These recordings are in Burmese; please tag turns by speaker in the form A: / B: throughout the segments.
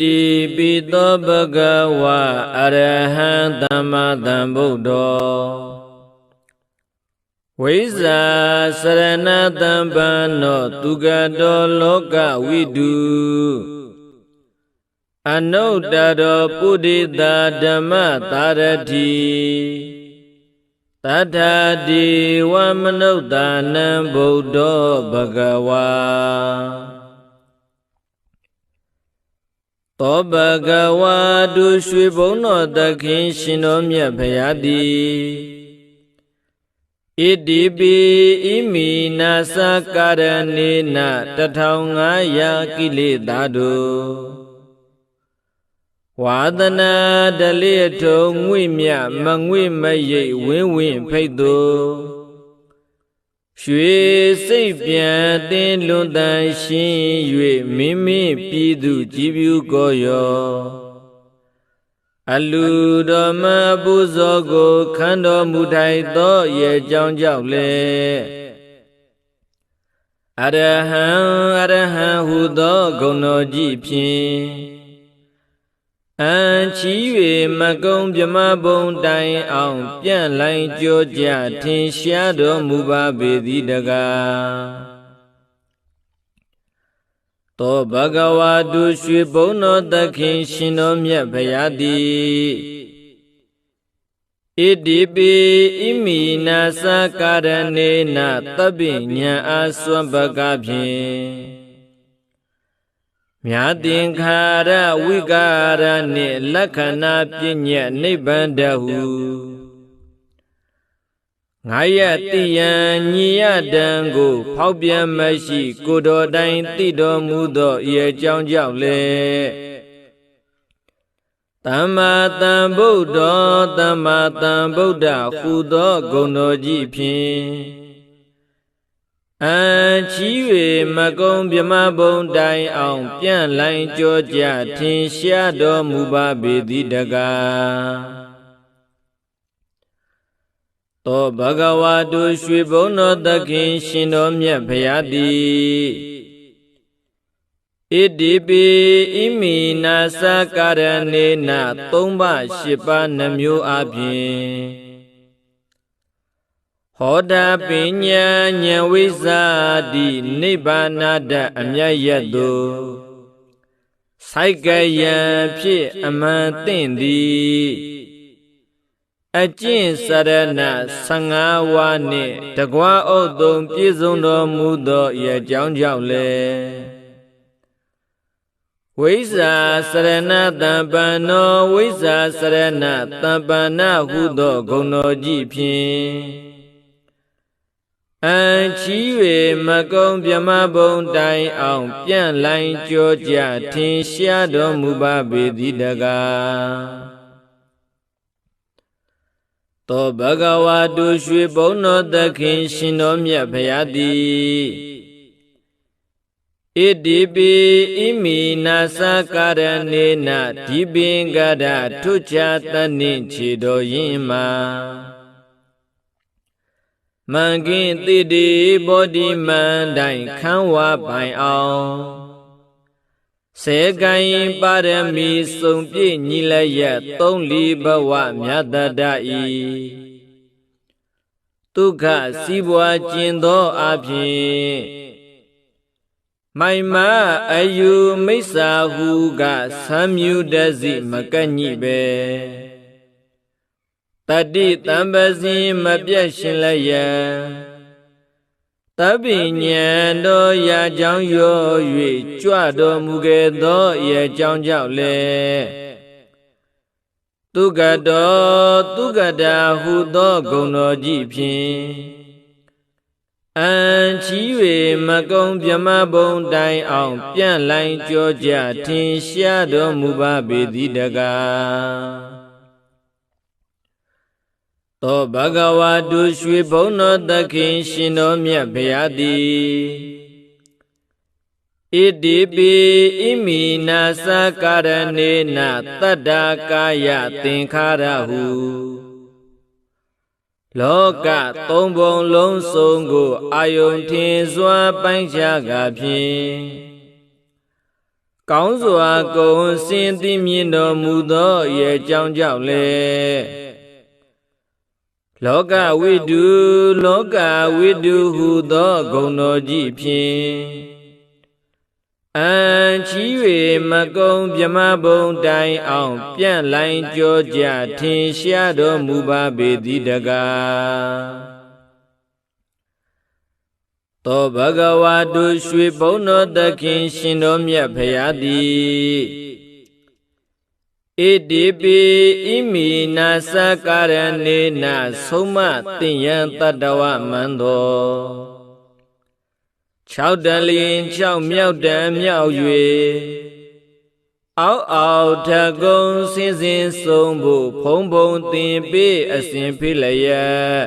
A: တိပိသောဘဂဝါအရဟံသမ္မာသမ္ဗုဒ္ဓောဝိဇာစရဏတံပန္နောသူကတောလောကဝိတုအနုတ္တရောပုရိသဓမ္မတာရတိတထာတိဝမနုဿာနံဗုဒ္ဓောဘဂဝါ သောဘဂဝါဒုရွှေဘုံတော်သခင်ရှင်တော်မြတ်ဖရာတိဣတိပိဣမိနာစကာရဏေန1500ကိလေသာတို့ဝါဒနာဒလိထုံငွေမြမငွေမရိပ်ဝင်းဝင်းဖိတ်သူ ရွှေစိတ်ပြန်တင်းလွန်တန်ရှင်း၍မိမိပြည်သူကြည်ပြူကိုရောအလူတော်မပူဇော်ကိုခန္တော်မူထိုင်သောရဲ့ကြောင်းကြောက်လေအရဟံအရဟံဟူသောဂုဏ်တော်ကြီးဖြင့် အံချီ၍မကုံမြမဘုံတိုင်အောင် ပြန့်လိုင်းကြောကြထင်ရှားတော်မူပါပေသည်တကားသောဘဂဝါတုရွှေဘုံတော်သခင်ရှင်တော်မြတ်ဖရာသည်ဣတိပိဣမိနာစကာရဏေနသဗ္ဗညံအာသွံဘကဖြင့် မြာတင်္ခါရဝိကာရနှင့်လက္ခဏာပြည့်ညက်နိဗ္ဗာန်တဟုငါရတိယံညီယတံကို ဖောက်ပြန်မရှိ ကိုတော်တိုင်တိတော်မူသောဤအကြောင်းကြောင့်လေသမ္မာသမ္ဗုဒ္ဓောသမ္မာသမ္ဗုဒ္ဓဟူသောဂုဏ်တော်ကြီးဖြင့် အံချီ၍မကုံမြမဘုံတိုင်အောင်ပြန့်လိုင်းကြောကြထင်ရှားတော်မူပါပေသည်တကားသောဘဂဝါတုရွှေဘုံတော်သခင် ရှင်တော်မြတ်ဖရာသည်ဣတိပိဣမိနာစကာရဏေနသုံးပါး၈ပါးနှမျိုးအပြင် ဟောတာပညာဉာဏ်ဝိဇာတိနိဗ္ဗာနတအမြတ်ရတုစိုက်ကယံဖြစ်အမှန်သင့်သည်အကျင့်စရဏ15ဝါနှင့်တကွာဥသုံပြည့်စုံတော်မူသောဤအကြောင်းကြောင့်လေဝိဇာစရဏတံပန္နောဝိဇာစရဏတံပန္နဟုသောဂုဏ်တော်ကြီးဖြင့် အံချီ၍မကုံမြမဘုံတိုင်အောင်ပြန့်လိုင်းကြောကြထင်ရှားတော်မူပါပေသည်တကားသောဘဂဝါတုရွှေဘုံတော်သခင်ရှင်တော်မြတ်ဖရာသည်ဣတိပိဣမိနာစကာရဏေနဒီပင်ကရထုချတနှင့်ခြေတော်ရင်မှာ မန်ကင်းတိတိဘောဓိမန္တိုင်ခန်းဝပိုင်အောင်စေကိုင်ပါရမီစုံပြည့်ညီလျက်သုံးလီဘဝမြတ်တတဤဒုက္ခစီးပွားကျင်သောအဖြစ်မိုင်မအယူမိစ္ဆာဟုကသံမြူတစီမကန့်ညိပဲ တတိတံပစီမပြတ်ရှင်လျက်တပိညံတော်ရာကြောင်းရော၍ကြွတော်မူခဲ့သောရဲ့ကြောင်းကြောင့်လေသူကတော်သူကတာဟုသောဂုဏ်တော်ကြီးဖြင့်အံချီ၍မကုံမြမဘုံတိုင်အောင် ပြန့်လိုင်းကြောကြထင်ရှားတော်မူပါပေသည်တကား သောဘဂဝါတုရွှေဘုံတော်သခင်ရှင်တော်မြတ်ဗျာတိဣတိပိဣမိနာစကာရဏေနတတ္တာကာယသင်္ခါရဟုလောကသုံးပုံလုံးစုံကိုအာယုန်ထင်စွာပိုင်းခြားကဖြင့်ကောင်းစွာကုံစင်သိမြင်တော်မူသောရဲ့ကြောင့်ကြောင့်လေ လောကဝိတုလောကဝိတုဟုသောဂုဏ်တော်ကြီးဖြင့်အံချီ၍မကုံမြမဘုံတိုင်အောင် ပြန့်လိုင်းကြောကြထင်ရှားတော်မူပါပေသည်တကားသောဘဂဝါတုရွှေဘုံတော်သခင်ရှင်တော်မြတ်ဖရာသည် ဣတိပိဣမိနာစကာရဏေနသုံးမတင်ယံတတဝမန္တော6တန်လျင်6မြောက်တန်မြောက်၍အောက်အောက်ထကုံစင်းစင်းဆုံးဖို့ဖုံဖုံတင်ပေအစဉ်ဖိလျက်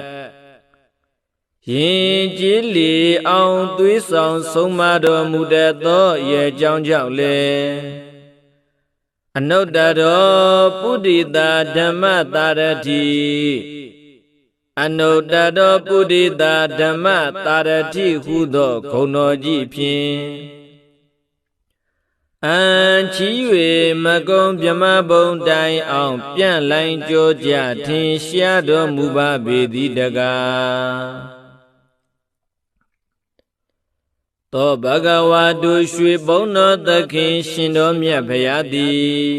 A: ရင်ကြည်လီအောင်သွေးဆောင်ဆုံးမတော်မူတတ်သောရဲ့ကြောင့်ကြောင့်လေ အနုတ္တရောပုဒိတာဓမ္မတာရတိအနုတ္တရောပုဒိတာဓမ္မတာရတိဟုသောဂုဏ်တော်ကြီးဖြင့်အံချီ၍မကုံမြမဘုံတိုင်အောင် ပြန့်လိုင်းကြောကြထင်ရှားတော်မူပါပေသည်တကား သောဘဂဝါတုရွှေဘုံတော်သခင် ရှင်တော်မြတ်ဖရာသည်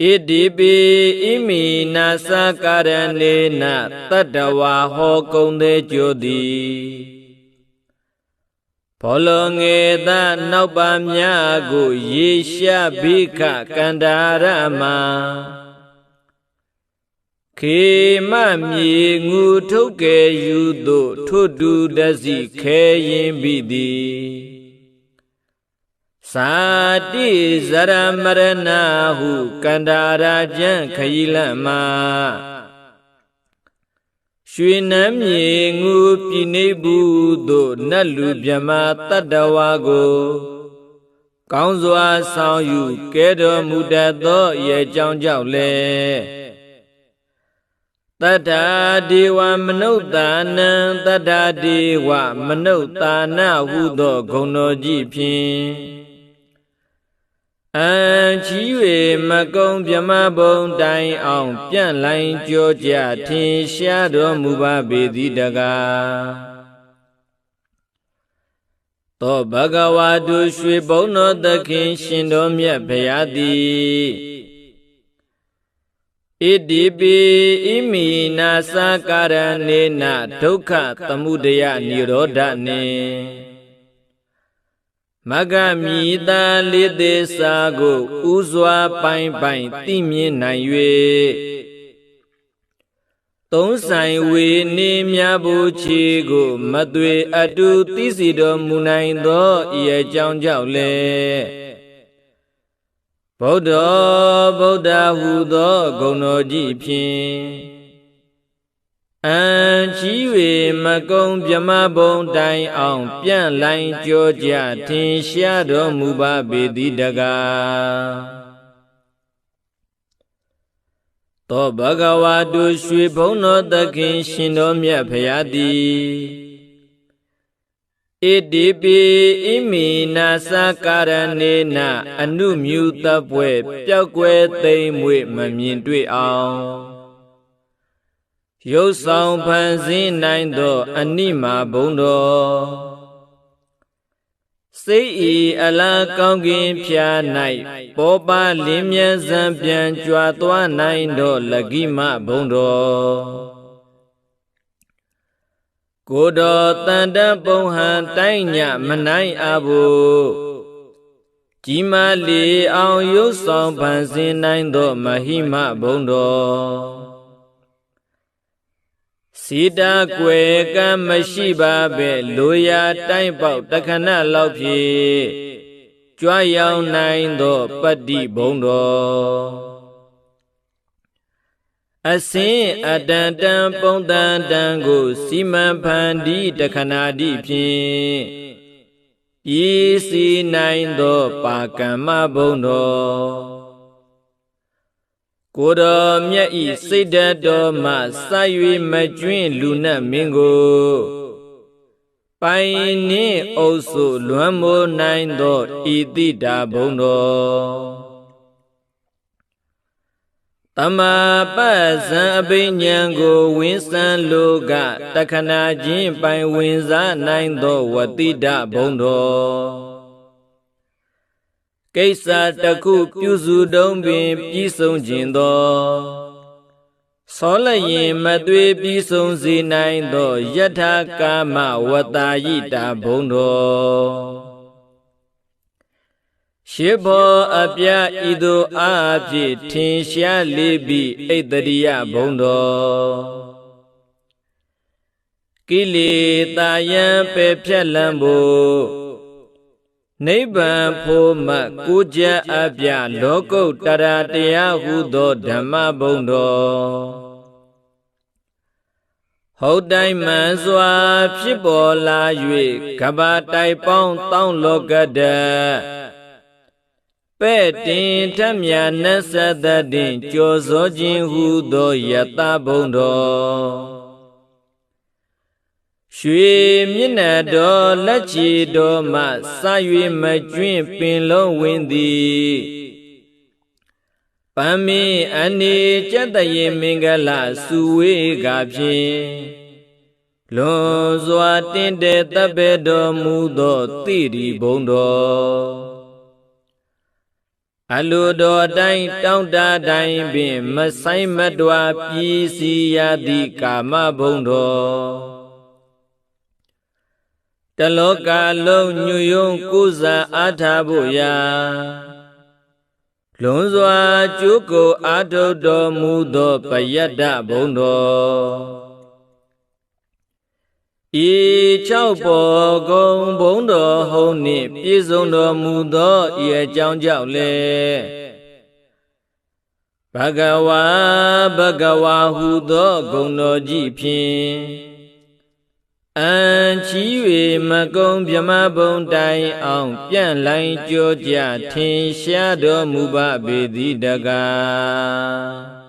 A: ဣတိပိဣမိနာစကာရဏေနတတ္တဝါဟောကုံသေးကြိုသည်ဘောလငေသနောက်ပါများကို ရေရှဘိခကန္တာရမ ခေမမြေငူထုတ်ကယ်ယူသို့ထွတ်တူတစီခဲရင်ပြီသည်သာတိဇရမရဏဟုကန္တာရာကျံခရီလမရွှေနမ်းမြေငူပြည်နေဘူးသို့နတ်လူမြမတတ္တဝါကိုကောင်းစွာဆောင်ယူကဲတော်မူတတ်သောရဲ့ကြောင့်ကြောင့်လေ တတ္ထာဒေဝမနုဿာနံတတ္ထာဒေဝမနုဿာနဟုသောဂုဏ်တော်ကြီးဖြင့်အံချီ၍မကုံမြမဘုံတိုင်အောင် ပြန့်လိုင်းကြောကြထင်ရှားတော်မူပါပေသည်တကားသောဘဂဝါတုရွှေဘုံတော်သခင်ရှင်တော်မြတ်ဖရာသည် ဣတိပိဣမိနာစကာရဏေနဒုက္ခသမုဒယនិရောဓနေမဂမိတာလေးသေးစာကိုဥစွာပိုင်ပိုင်သိမြင်နိုင်၍သုံးဆိုင်ဝေနေမြဘူးချီကို မသွေအတူသိစီတော်မူနိုင်သောဤအကြောင်းကြောင့်လည်း ဗုဒ္ဓဗုဒ္ဓဟူသောဂုဏ်တော်ကြီးဖြင့်အံချီ၍မကုံမြမဘုံတိုင်အောင် ပြန့်လိုင်းကြောကြထင်ရှားတော်မူပါပေသည်တကားသောဘဂဝါတုရွှေဘုံတော်သခင်ရှင်တော်မြတ်ဖရာသည် ဣတိပိဣမိနာစကာရဏေနအနုမြူတပွဲပျောက်ွယ်သိမ့်မွေမမြင်တွေ့အောင်ရုပ်ဆောင်ဖန်ဆင်းနိုင်သော အနိမာဘုံတော်စိတ်ဤအလားကောင်းကင်ဖြာ၌ပေါ်ပါလင်းမြန်းစံပြန်ကြွားသွားနိုင်သောလကိမဘုံတော် ကိုတော်တန်တပုံဟံတိုင်းညမနိုင်အဘူးကြီးမားလီအောင်ရုပ်ဆောင်ဖန်ဆင်းနိုင်သောမဟိမဘုံတော်စီတာကွယ်ကံမရှိပါပဲလိုရာတိုင်းပေါက်တခဏလောက်ဖြင့်ကြွားရောင်နိုင်သောပတ္တိဘုံတော် အစင်းအတန်တန်ပုံတန်တန်ကိုစီမံဖန်တီးတခဏတိဖြင့်ဤစီနိုင်သောပါကမ္မဘုံတော်ကိုတော်မြတ်ဤစိတ်ဓာတ်တော်မှစ၍မကျွင်းလူနတ်မင်းကိုပိုင်နှင့်အုပ်စုလွမ်းမိုးနိုင်သောဤတိတာဘုံတော် တမပတ်ဇံအဘိညာဉ်ကိုဝင်းစံလိုကတခဏချင်းပိုင်ဝင်စားနိုင်သောဝတိတဘုံတော်ကိစ္စတခုပြုစုတုံးပင်ပြီးဆုံးခြင်းသောသောလျင်မသွေပြီးဆုံးစေနိုင်သောယထာကာမဝတ္တာယိတာဘုံတော် ရှေဘောအပြဤသို့အာဖြင့်ထင်ရှားလေပြီးဣတရိယဘုံတော်ကိလေသာယံပေဖြက်လံဖို့နိဗ္ဗာန်ဖို့မကိုကြအပြလောကုတ္တရာတရားဟုသောဓမ္မဘုံတော်ဟုတ်တိုင်းမှန်စွာဖြစ်ပေါ်လာ၍ကဘာတိုင်ပေါင်းတောင်းလောကတ ပဲ့တင်ထမြနတ်သတ္တင်ကြော်စောခြင်းဟုသောယတဘုံတော်ရွှေမျက်နှာတော်လက်ချီတော်မှစ၍မကျွင့်ပင်လုံးဝင်သည်ပမ္မေအနေကျက်တရေမင်္ဂလာစုဝေးကဖြင့်လွန်စွာတင့်တဲ့တပ်ပဲတော်မူသောတိရိဘုံတော် အလိုတော်တိုင်းတောင်းတတိုင်းပင်မဆိုင်မတွာပြည်စီရသည့်ကာမဘုံတော်တလောကလုံးညွယုံကုဇာအားထားဖို့ရာလွန်စွာကျုပ်ကိုအာထုတ်တော်မူသောပယတ္တဘုံတော် ဤ၆ပေါ်ကုံဘုံတော်ဟုံးနှင့်ပြည့်စုံတော်မူသောဤအကြောင်းကြောင့်လေဘဂဝါဘဂဝါဟုသောဂုဏ်တော်ကြီးဖြင့်အံချီ၍မကုံမြမဘုံတိုင်အောင်ပြန့်လိုင်းကြောကြထင်ရှားတော်မူပါပေသည်တကား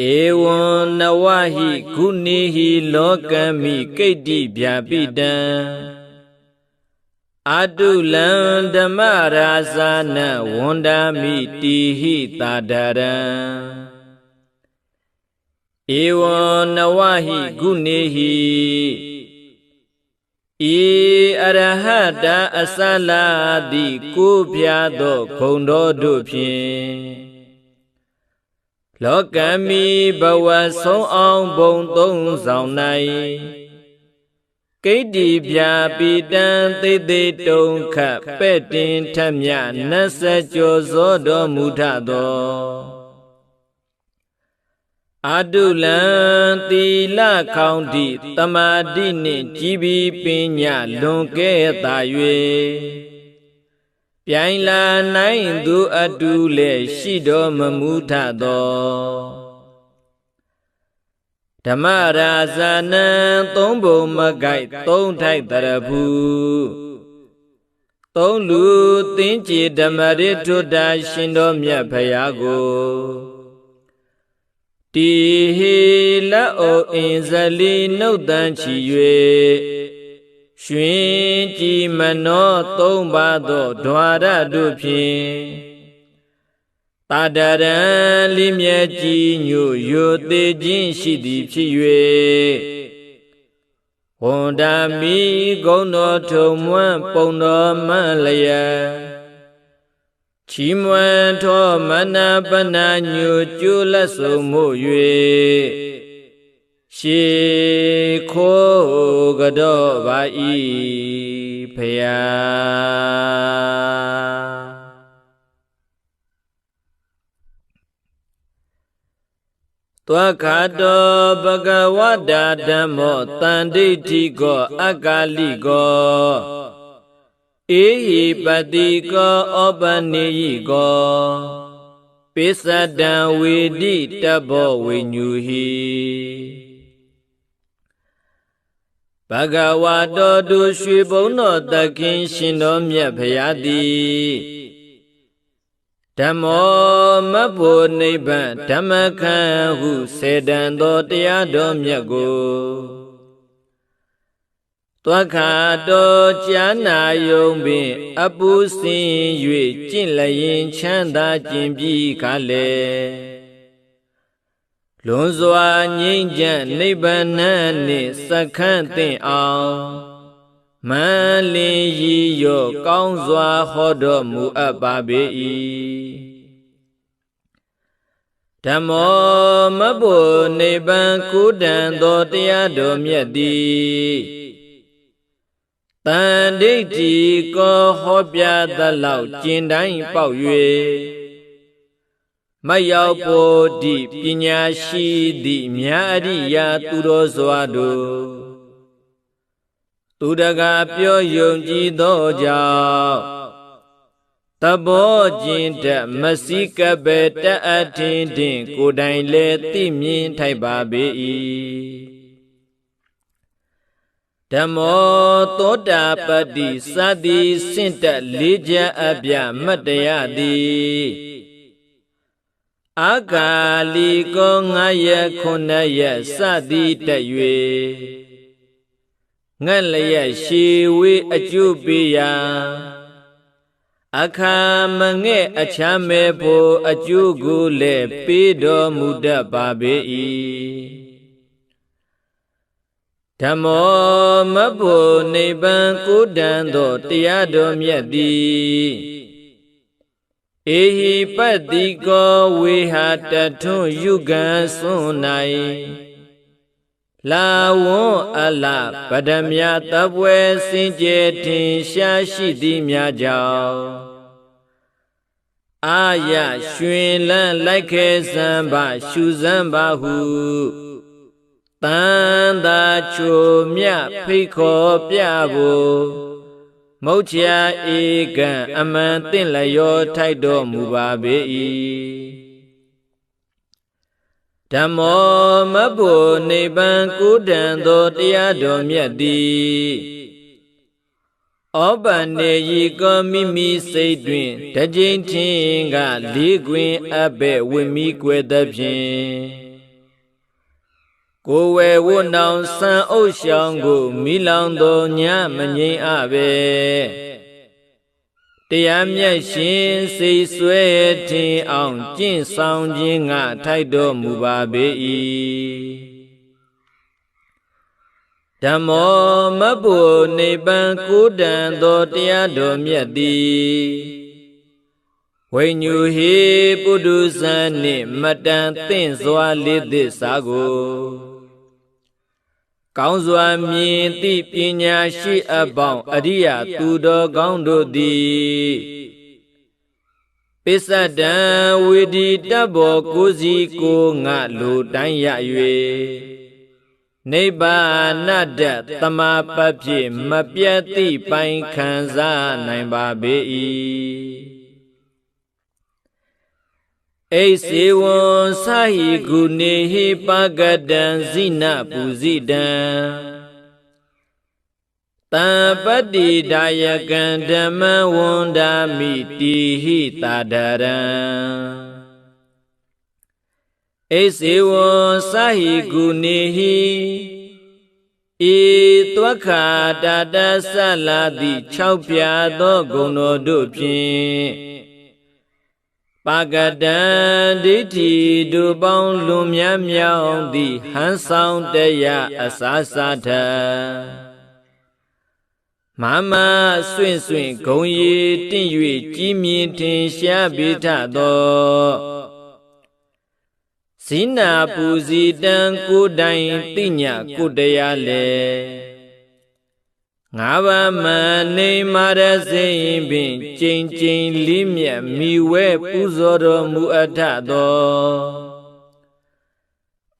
A: ဧဝံနဝဟိကုနေဟိလောကမိကိတ္တိဗျာပိတံအတုလံဓမ္မရာဇာနဝန္ဒာမိတိဟိတာဒရံဧဝံနဝဟိကုနေဟိဤအရဟတအစလာတိကိုပြသောခုံတော်တို့ဖြင့် လောကမီဘဝဆုံးအောင်ဘုံသုံးဆောင်၌ကိတ္တိပြာပိတံသိသိတုံခပဲ့တင်ထမြနတ်စကြောသောတော်မူထသောအာတုလံသီလခေါင်တိတမာတိနှင့်ကြည်ပြီးပညာလွန်ကဲ့သာ၍ ပြိုင်လာနိုင်သူအတူလည်းရှိတော်မမူထသောဓမ္မရာဇာနံသုံးဘုံမကိုက်သုံးထိုက်တရဘူးသုံးလူသင်္ကြဓမ္မရိထွတ်တာရှင်တော်မြတ်ဖရာကိုတီဟေလက်အိုအင်းဇလီနှုတ်တန်ချီ၍ ရွှင်ကြည်မနောသုံးပါသောဓွာရတို့ဖြင့်တာတရံလိမြဲကြည်ညို့ယိုသေးခြင်းရှိသည်ဖြစ်၍ဝန္ဒာမိဂုံတော်ထုံမွန်းပုံတော်မလျက်ချီးမွမ်းထောမနာပနာညိုကျိုးလက်ဆုံမှု၍ ရှေခိုးကတော့ပါဤဖယားသောခါတောဘဂဝတာဓမ္မောတန်ဒိဋ္ဌိကောအကာလိကောဧဟိပတိကောဩပနေယိကောပိစဒံဝေတိတဘောဝိညူဟိ ဘဂဝါတော်သူရွှေဘုံတော်သခင်ရှင်တော်မြတ်ဖရာသည်ဓမ္မောမတ်ဖို့နိဗ္ဗာန်ဓမ္မခံဟုစေတံသောတရားတော်မြတ်ကိုသွားခါတော်ကြာနာယုံပင် အပူစင်၍ကျင့်လျင်ချမ်းသာကျင်ပြီးခါလေ လွန်စွာငြိမ့်ချမ်းနိဗ္ဗာန်နှင့်စခန့်သင့်အောင်မန်လင်ရည်ရော့ကောင်းစွာဟောတော်မူအပ်ပါပေ၏ဓမ္မောမဘုနိဗ္ဗာန်ကုဒံသောတရားတော်မြတ်သည်တန်ဒိဋ္ဌိကောဟောပြသလောက်ကျင်တိုင်းပေါက်၍ မရောက်ဖို့ဒီပညာရှိသည့်မြာအရိယာသူတော်စွာတို့သူတကာပြောယုံကြည်သောကြောင့်တဘောကျင်တမစီကပဲတအထင်တင်ကိုတိုင်လေသိမြင်ထိုက်ပါပေ၏ဓမ္မောသောတာပတ္တိစသည်စင့်တက်လေးချအပြမတ်တရသည် အာဂါလီကောငါရခုနှစ်ရစသည်တက်၍ငတ်လျက်ရှေဝေးအကျုပ်ပေးရာအခါမငဲ့အချမ်းမဲ့ဖို့အကျိုးကိုလည်းပေးတော်မူတတ်ပါပေ၏ဓမ္မောမဖို့နိဗ္ဗာန်ကိုတန်သောတရားတော်မြတ်သည်အေ ဟိပတ္တိကောဝေဟာတထွန်းယုဂံစွန်၌လာဝွန်အလပဒမြတပွဲစင်ကြယ်ထင်ရှားရှိသည်များကြောင့်အာရရွှင်လန်းလိုက်ခဲစံပါရှုစံပါဟုတန်သာချိုမြဖိတ်ခေါ်ပြဖို့ မုတ်ချာဧကံအမှန်တင့်လျောထိုက်တော်မူပါပေ၏ဓမ္မောမဘုနိဗ္ဗာန်ကုဒံသောတရားတော်မြတ်သည်ဩပန်နေရီကောမိမိစိတ်တွင်တကြိမ်ထင်းကလေးခွင်အပ်ပဲ့ဝင်မိကွယ်သဖြင့် ကိုယ်ဝဲဝနောင်ဆန်အုပ်ရှောင်းကိုမိလောင်သောညမငိမ့်အပဲတရားမြတ်ရှင်စိတ်ဆွဲထင်အောင်ကျင့်ဆောင်ခြင်းငါထိုက်တော်မူပါပေ၏ဓမ္မောမဘုနိဗ္ဗာန်ကိုတန်သောတရားတော်မြတ်သည်ဝိညူဟိပုထုဇံနှင့်မတန်သင့်စွာလေးသစ္စာကို ကောင်းစွာမြင်သည့်ပညာရှိအပေါင်းအရိယသူတော်ကောင်းတို့သည်ပစ္စဒံဝေဒီတဘောကိုစီကိုငါလိုတိုင်းရ၍နိဗ္ဗာနတ္တတမပဖြစ်မပြတ်သည့်ပိုင်ခံစားနိုင်ပါပေ၏ အိစေဝံသာဟိကုနေဟိပကတံဇိနပူဇိတံတံပတ္တိဒါယကံဓမ္မဝန္ဒာမိတိဟိတာဒရံအိစေဝံစာဟိကုနေဟိဤသွက်ခာတာတဆလာတိ၆ပြာသောဂုဏ်တော်တို့ဖြင့် ပါကတံဒိဋ္ဌိတို့ပေါင်းလွန်မြတ်မြောင်သည့်ဟန်ဆောင်တရားအစာစာထမမဆွင့်ဆွင့်ဂုံရီတင့်၍ကြီးမြင့်ထင်ရှားပိထသောဇိနာပူစီတံကိုတိုင်တိညာကိုတရားလေ ငါးပါးမနေမာရစေရင်ပင်ကျိန်ကျိန်လေးမြတ်မိဝဲပူဇော်တော်မူအပ်ထသော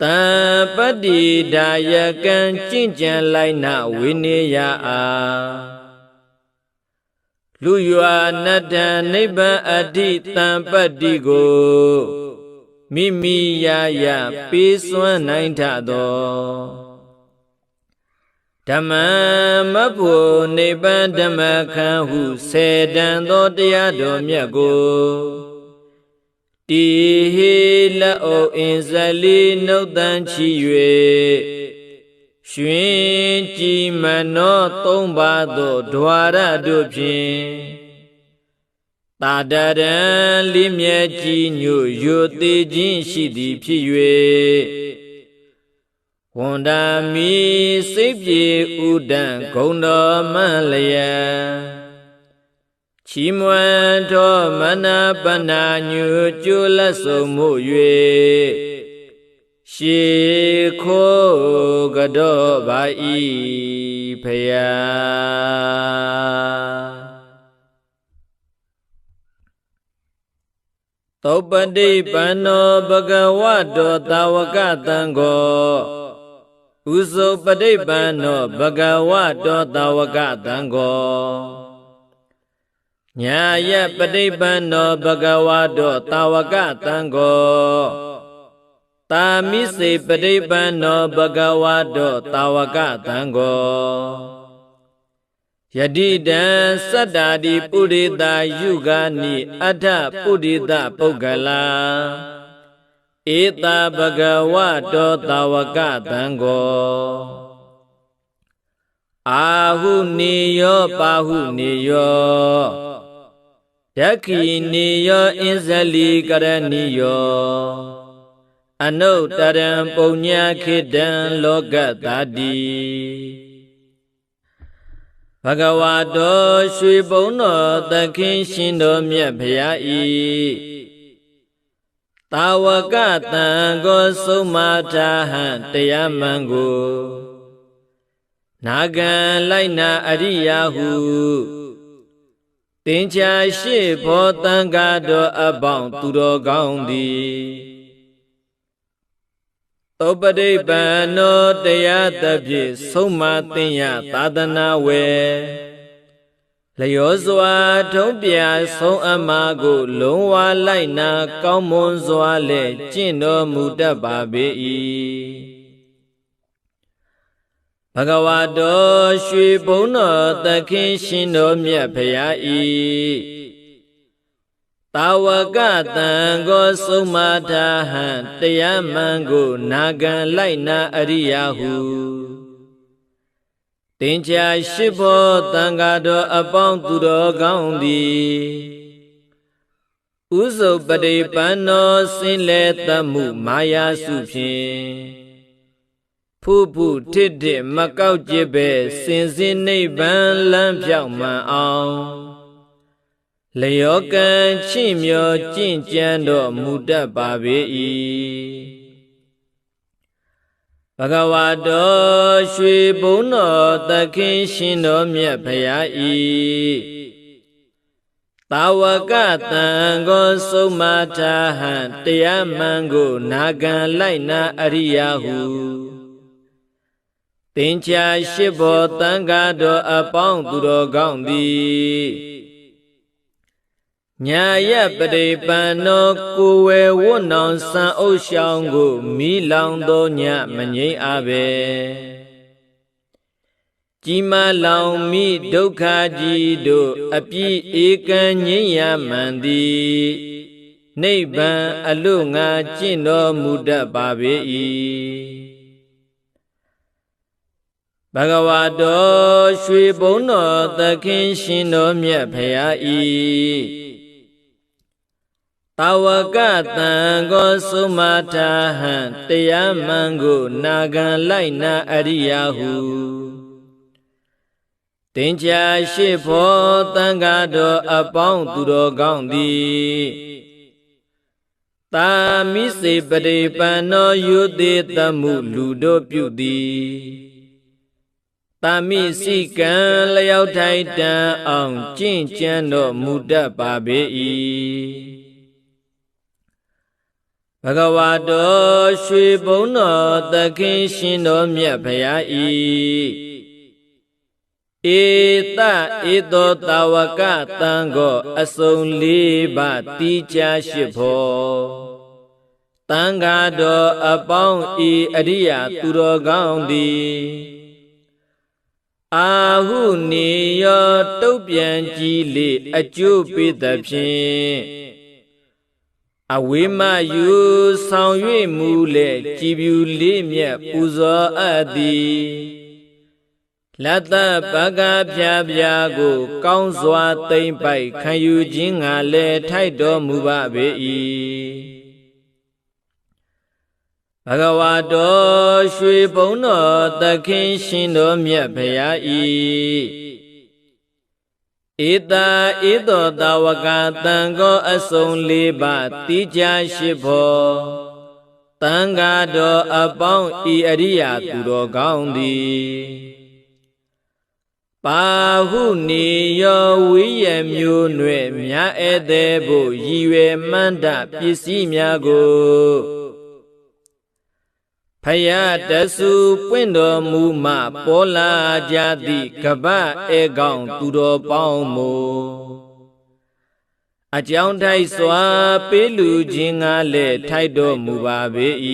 A: တံပတ္တိဒါယကံကျင့်ကြံလိုက်နာဝိနည်းယအားလူရွာနတ္တနိဗ္ဗာန်အဋ္ဌတံပတ္တိကိုမိမိရာရာပေးစွမ်းနိုင်ထသော ဓမ္မမဖို့နိဗ္ဗာန်ဓမ္မခံဟုဆေတံသောတရားတော်မြတ်ကိုတီဟေလအိုအင်းဇလီနှုတ်တန်ချီ၍ရွှင်ကြည်မနောသုံးပါးသောဓဝရတို့ဖြင့်တာတရံလေးမြဲကြည်ညို့ယိုသေးခြင်းရှိသည်ဖြစ်၍ ဝန္ဒာမီစိတ်ပြေဥဒံဂုံတော်မလျက်ချီးမွမ်းသောမနာပနာညူကျိုးလက်ဆုံးမှု၍ရှေခိုးကတော့ပါဤဖယားသောပတိပန္နောဘဂဝတောတာဝကတံကို ဥဇုပတိပန္နောဘဂဝတောတာဝကတံကိုညာယပฏิပန္နောဘဂဝါတောတာဝကတံကိုတာမိစေပฏิပန္နောဘဂဝါတောတာဝကတံကိုယတိတံစတ္တာတိပုရိတာယုဂာနိအထပုရိသပုဂ္ဂလာ ဧတာဘဂဝတောတာဝကတံကိုအာဟုနေယောပါဟုနေယောဒက္ခိနေယောအင်းဇလီကရဏီယောအနုတရံပုံညာခိတံလောကတာတိဘဂဝါတော်ရွှေဘုံတော်သခင်ရှင်တော်မြတ်ဖရာဤ တာဝကတံကိုဆုံးမထာဟံတရားမှန်ကိုနာဂံလိုက်နာအရိယာဟုတင်ချာရှိဘောတန်္ကာတော်အပေါင်းသူတော်ကောင်းသည်ဥပဒိပန္နောတရားတပြည့်ဆုံးမသင်ရသာသနာဝေ လျောစွာထုံးပြဆုံးအမကို လုံးဝလိုက်နာ ကောင်းမွန်စွာလဲကျင့်တော်မူတတ်ပါပေ၏ဘဂဝါတော်ရွှေဘုံတော်သခင်ရှင်တော်မြတ်ဖရာဤတာဝကတံကိုဆုံးမထာဟံတရားမှန်ကို နာခံလိုက်နာအရိယာဟု တင်ချာရှိဘောတံဃာတော်အပေါင်းသူတော်ကောင်းသည်ဥစုပတိပန္နောစင်လေတမှုမာယာစုဖြင့်ဖုဖုထစ်ထစ်မကောက်ကြည့်ပဲစင်စင်နိဗ္ဗာန်လမ်းပြောင်းမှန်အောင်လျောကံချင့်မြော်ကြင့်ကြံတော်မူတတ်ပါပေ၏ ဘဂဝါတော်ရွှေဘုံတော်သခင်ရှင်တော်မြတ်ဖရာဤတာဝကတံကိုဆုံးမထာဟံတရားမှန်ကိုနာခံလိုက်နာအရိယာဟုတင်ချာရှိဘောတန်ဃာတော်အပေါင်းသူတော်ကောင်းသည် ညာယပရိပန္နောကိုဝေဝွနောင်စံအုပ်ရှောင်းကိုမိလောင်သောညမငိမ့်အားပဲကြီးမလောင်မိဒုက္ခကြီးတို့အပြည့်ဧကံငြိမ့်ရမှန်သည်နိဗ္ဗာန်အလို့ငါကျင့်တော်မူတတ်ပါပေ၏ဘဂဝါတော်ရွှေဘုံတော်သခင်ရှင်တော်မြတ်ဖရာဤ တာဝကတံကိုသုမထာဟံတရားမှန်ကိုနာခံလိုက်နာအရိယာဟုတင်ချာရှိဖို့တန်ဃာတော်အပေါင်းသူတော်ကောင်းသည်တာမိစေပရိပန္နောယုတိတမှုလူတို့ပြုသည်တာမိစိကံလျောက်ထိုက်တန်အောင်ကျင့်ကြံတော်မူတတ်ပါပေ၏ ဘဂဝါတော်ရွှေဘုံတော်သခင်ရှင်တော်မြတ်ဖရာဤဧတဧသောတာဝကတံကိုအစုံလေးပါတိချာရှိဖို့တန်ဃာတော်အပေါင်းဤအရိယာသူတော်ကောင်းသည်အာဟုနေယောတုတ်ပြန်ကြည်လေအကျိုးပေးသဖြင့် အဝိမယူဆောင်၍မူလေကြည်ပြူလေးမြတ်ပူဇော်အပ်သည်လတ္တပကဖြာဖြာကို ကောင်းစွာသိမ့်ပိုက်ခံယူခြင်းငါလည်းထိုက်တော်မူပါပေ၏ဘဂဝါတော်ရွှေဘုံတော်သခင်ရှင်တော်မြတ်ဖရာ၏ ဧတာဧတောတာဝကတံကောအစုံ၄ပါးတိကြရှိဖို့တံဃာတော်အပေါင်းဤအရိယာသူတော်ကောင်းသည်ပါဟုနေယောဝိယမျိုးနွယ်မြာဧသေးဖို့ရည်ရွယ်မှန်းတပစ္စည်းများကို ဖယားတဆူပွင့်တော်မူမှပေါ်လာကြသည့်ကပ္ပဧကောင်သူတော်ပေါင်းမို့အကြောင်းထိုက်စွာပေးလူခြင်းငါလည်းထိုက်တော်မူပါပေ၏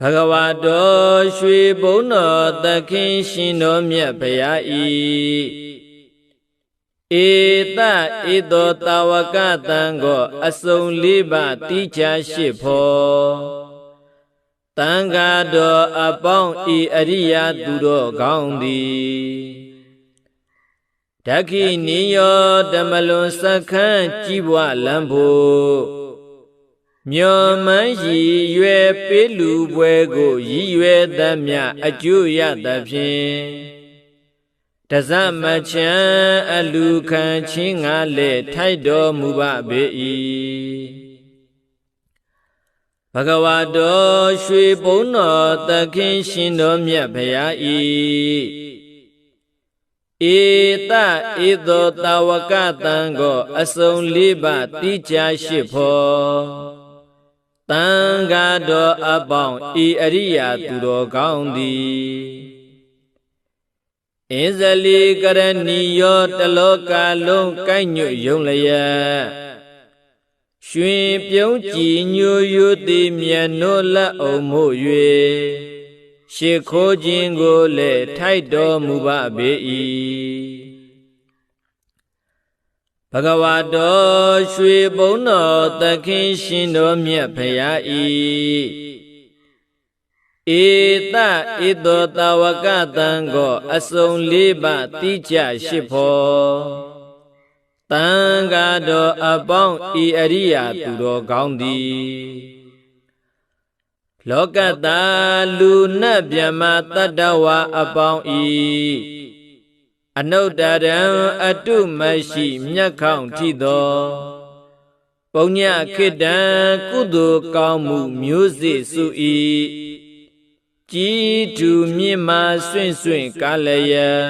A: ဘဂဝါတော်ရွှေဘုံတော်သခင်ရှင်တော်မြတ်ဖရာ၏ ဧတဧသောတာဝကတံကိုအစုံလေးပါတိချာရှိဖို့တံဃာတော်အပေါင်းဤအရိယာသူတော်ကောင်းသည်ဓခိနိယောတမလွန်စခန်းကြည်ဘွားလံဖို့မြော်မန်းရည်ရွယ်ပေးလူပွဲကိုရည်ရွယ်သမျှအကျိုးရသဖြင့် တဇမချံအလူခံချင်းငါလေထိုက်တော်မူပါပေ၏ဘဂဝါတော်ရွှေဘုံတော်သခင်ရှင်တော်မြတ်ဖရာ၏ဧတဧသောတာဝကတံကိုအစုံလေးပါတိချာရှိဖို့တံဃာတော်အပေါင်းဤအရိယာသူတော်ကောင်းသည် အင်းဇလီကရဏီယောတလောကလုံးကိုက်ညွတ်ယုံလျက်ရွှင်ပြုံးကြည်ညိုယိုသည်မြတ်နိုးလက်အောင်မှု၍ရှ िख ိုးခြင်းကိုလည်းထိုက်တော်မူပါပေ၏ဘဂဝါတော်ရွှေဘုံတော်သခင်ရှင်တော်မြတ်ဖရာ၏ ဧတဧတောတာဝကတံကိုအစုံလေးပါတိကျရှိဖို့တံဃာတော်အပေါင်းဤအရိယာသူတော်ကောင်းသည်လောကတာလူနတ်မြမတတ္တဝါအပေါင်းဤအနုတ္တရံအတုမရှိမြတ်ခေါင်ထိသောပုညခိတံကုသိုလ်ကောင်းမှုမျိုးစေ့စု၏ ကြည်တူမြင့်မာဆွင့်ဆွင့်ကားလျက်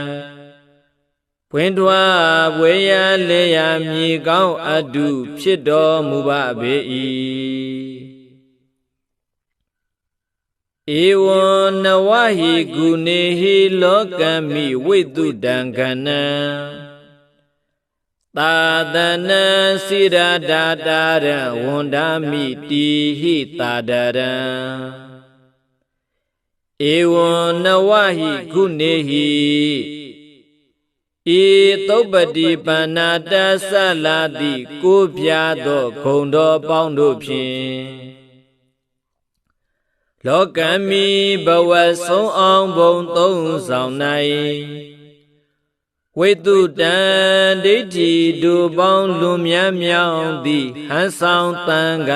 A: ဘွင်ထွားဘွေရလေရမြေကောင်းအတုဖြစ်တော်မူပါပေ၏ဧဝံနဝဟိဂုနေဟိလောကမိဝိတုတံခဏံသာသနံစိရဒာတာရဝန္ဒမိတိဟိတာဒရံ ဧဝံနဝဟိခုနေဟိဤသုပတိပန္နာတသလာတိကိုပြသောဂုံတော်ပေါင်းတို့ဖြင့်လောကမီဘဝဆုံးအောင်ဘုံသုံးဆောင်၌ဝိတုတံဒိဋ္ဌိတို့ပေါင်းလွန်မြတ်မြောင်သည်ဟန်ဆောင်တန်က